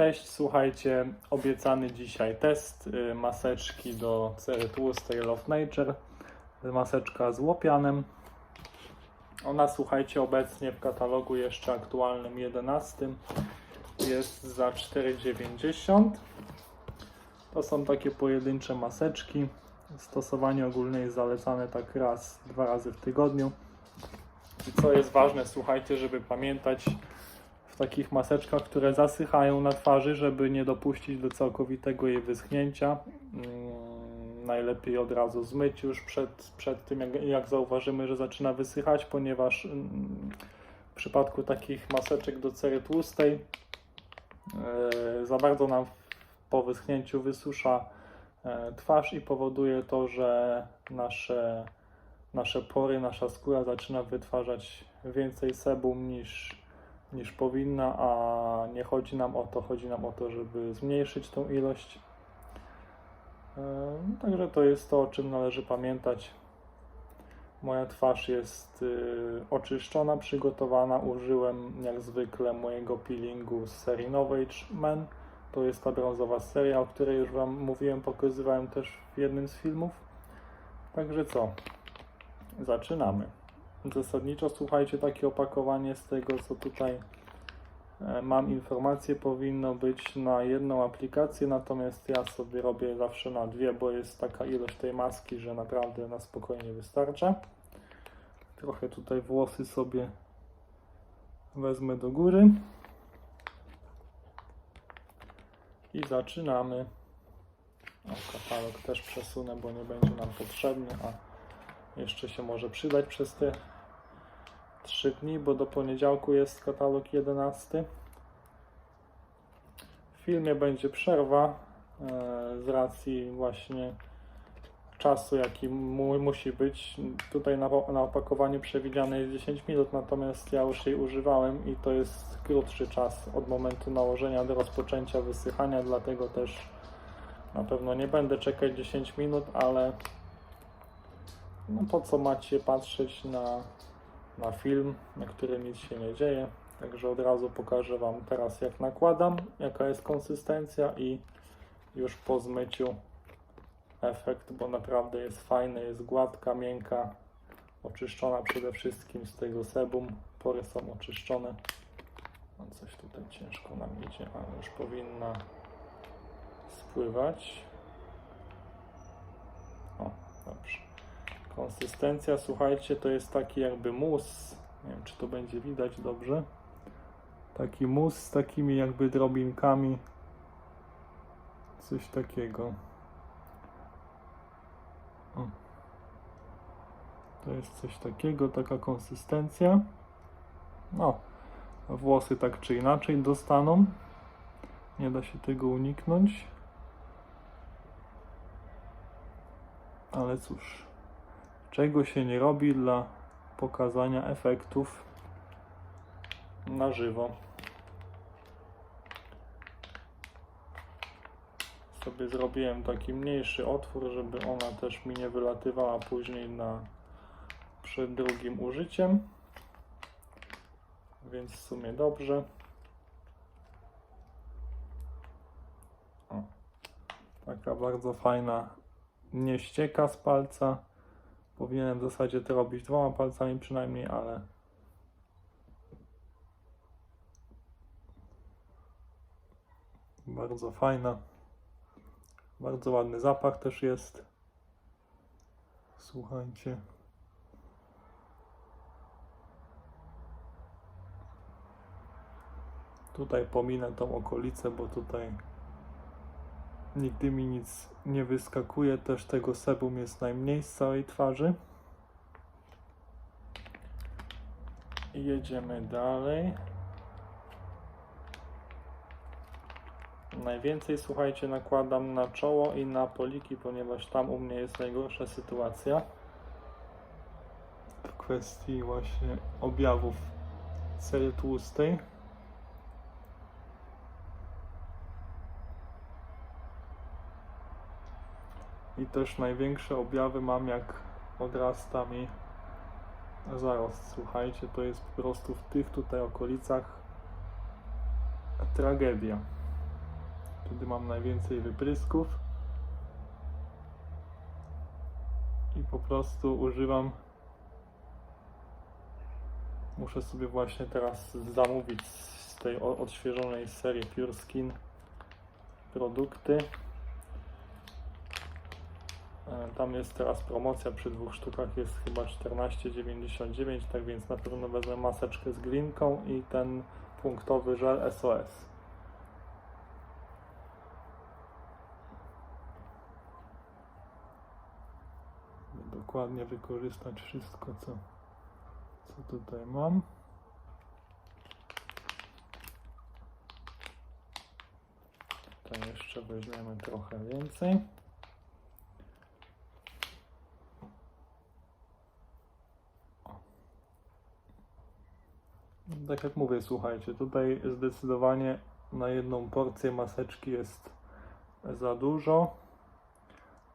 Cześć, słuchajcie, obiecany dzisiaj test y, maseczki do cery tłustej Love Nature. Maseczka z łopianem. Ona, słuchajcie, obecnie w katalogu jeszcze aktualnym 11 jest za 4,90. To są takie pojedyncze maseczki. Stosowanie ogólne jest zalecane tak raz, dwa razy w tygodniu. I co jest ważne, słuchajcie, żeby pamiętać takich maseczkach, które zasychają na twarzy, żeby nie dopuścić do całkowitego jej wyschnięcia. Mm, najlepiej od razu zmyć już przed, przed tym, jak, jak zauważymy, że zaczyna wysychać, ponieważ mm, w przypadku takich maseczek do cery tłustej e, za bardzo nam po wyschnięciu wysusza e, twarz i powoduje to, że nasze, nasze pory, nasza skóra zaczyna wytwarzać więcej sebum niż, niż powinna, a nie chodzi nam o to, chodzi nam o to, żeby zmniejszyć tą ilość. E, Także to jest to, o czym należy pamiętać. Moja twarz jest y, oczyszczona, przygotowana. Użyłem jak zwykle mojego peelingu z serii Novage Men. To jest ta brązowa seria, o której już Wam mówiłem, pokazywałem też w jednym z filmów. Także co? Zaczynamy. Zasadniczo słuchajcie, takie opakowanie z tego, co tutaj e, mam informację, powinno być na jedną aplikację, natomiast ja sobie robię zawsze na dwie, bo jest taka ilość tej maski, że naprawdę na spokojnie wystarcza. Trochę tutaj włosy sobie wezmę do góry. I zaczynamy. O, katalog też przesunę, bo nie będzie nam potrzebny, a jeszcze się może przydać przez te 3 dni, bo do poniedziałku jest katalog 11. W filmie będzie przerwa e, z racji właśnie czasu, jaki mu, musi być. Tutaj na, na opakowaniu przewidziane jest 10 minut, natomiast ja już jej używałem i to jest krótszy czas od momentu nałożenia do rozpoczęcia wysychania, dlatego też na pewno nie będę czekać 10 minut, ale no po co macie patrzeć na, na film, na którym nic się nie dzieje. Także od razu pokażę Wam teraz jak nakładam, jaka jest konsystencja i już po zmyciu efekt, bo naprawdę jest fajny, jest gładka, miękka, oczyszczona przede wszystkim z tego sebum. Pory są oczyszczone. No coś tutaj ciężko nam idzie, ale już powinna spływać. O, dobrze. Konsystencja, słuchajcie, to jest taki jakby mus. Nie wiem, czy to będzie widać dobrze. Taki mus z takimi jakby drobinkami. Coś takiego. O. To jest coś takiego, taka konsystencja. No, włosy tak czy inaczej dostaną. Nie da się tego uniknąć. Ale cóż, czego się nie robi dla pokazania efektów na żywo. Sobie zrobiłem taki mniejszy otwór, żeby ona też mi nie wylatywała później na przed drugim użyciem. Więc w sumie dobrze. O, taka bardzo fajna nie ścieka z palca. Powinienem w zasadzie to robić dwoma palcami przynajmniej, ale bardzo fajna. Bardzo ładny zapach też jest. Słuchajcie. Tutaj pominę tą okolicę, bo tutaj nigdy mi nic nie wyskakuje. Też tego sebum jest najmniej z całej twarzy. Jedziemy dalej. Najwięcej, słuchajcie, nakładam na czoło i na poliki, ponieważ tam u mnie jest najgorsza sytuacja. W kwestii właśnie objawów cery tłustej. I też największe objawy mam jak odrasta mi zarost. Słuchajcie, to jest po prostu w tych tutaj okolicach tragedia. Wtedy mam najwięcej wyprysków. I po prostu używam. Muszę sobie właśnie teraz zamówić z tej odświeżonej serii Pure Skin produkty. E, Tam jest teraz promocja przy dwóch sztukach jest chyba 14,99, tak więc na pewno wezmę maseczkę z glinką i ten punktowy żel SOS. Dokładnie wykorzystać wszystko, co, co tutaj mam. Tutaj jeszcze weźmiemy trochę więcej. Tak jak mówię, słuchajcie, tutaj zdecydowanie na jedną porcję maseczki jest za dużo.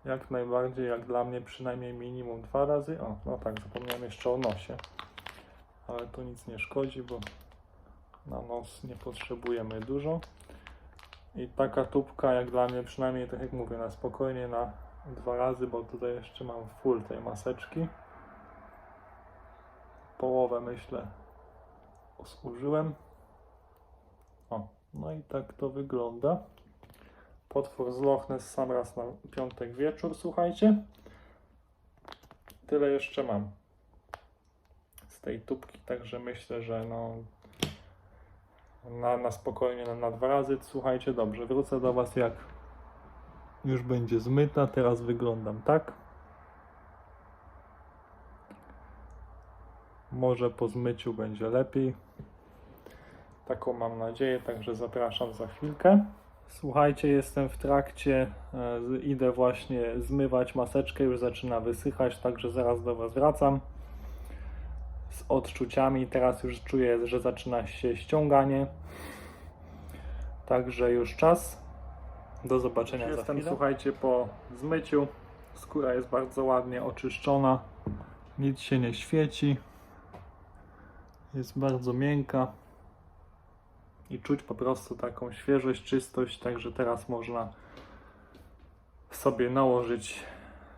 Jak najbardziej, jak dla mnie przynajmniej minimum dwa razy. O, no tak, zapomniałem jeszcze o nosie. Ale to nic nie szkodzi, bo na nos nie potrzebujemy dużo. I taka tubka jak dla mnie przynajmniej, tak jak mówię, na spokojnie na dwa razy, bo tutaj jeszcze mam full tej maseczki. Połowę myślę zużyłem. O, no i tak to wygląda. Potwór z Loch Ness sam raz na piątek wieczór, słuchajcie. Tyle jeszcze mam z tej tubki, także myślę, że no na, na spokojnie, na, na dwa razy. Słuchajcie, dobrze, wrócę do Was jak już będzie zmyta. Teraz wyglądam tak. Może po zmyciu będzie lepiej. Taką mam nadzieję, także zapraszam za chwilkę. Słuchajcie, jestem w trakcie, e, idę właśnie zmywać maseczkę, już zaczyna wysychać, także zaraz do Was wracam z odczuciami. Teraz już czuję, że zaczyna się ściąganie. Także już czas. Do zobaczenia za Jestem, chwilę. Słuchajcie, po zmyciu skóra jest bardzo ładnie oczyszczona. Nic się nie świeci. Jest bardzo miękka. I czuć po prostu taką świeżość, czystość. Także teraz można sobie nałożyć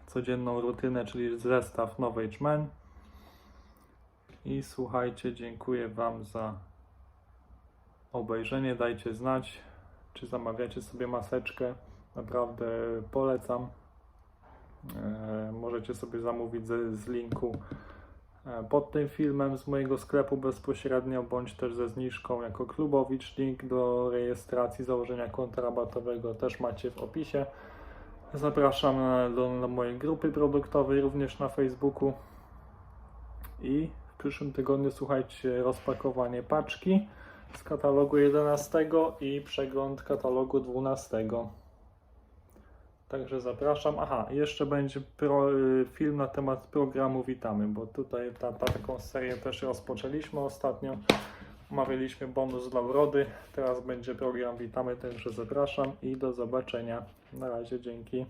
codzienną rutynę, czyli zestaw Novage Men. I słuchajcie, dziękuję Wam za obejrzenie. Dajcie znać, czy zamawiacie sobie maseczkę. Naprawdę polecam. E, możecie sobie zamówić z linku pod tym filmem z mojego sklepu bezpośrednio, bądź też ze zniżką jako klubowicz. Link do rejestracji założenia konta rabatowego też macie w opisie. Zapraszam do, na mojej grupy produktowej również na Facebooku. I w przyszłym tygodniu słuchajcie rozpakowanie paczki z katalogu 11 i przegląd katalogu 12. Także zapraszam. Aha, jeszcze będzie pro, y, film na temat programu Witamy, bo tutaj ta, ta, taką serię też rozpoczęliśmy ostatnio. Omawialiśmy bonus dla urody. Teraz będzie program Witamy, także zapraszam i do zobaczenia. Na razie, dzięki.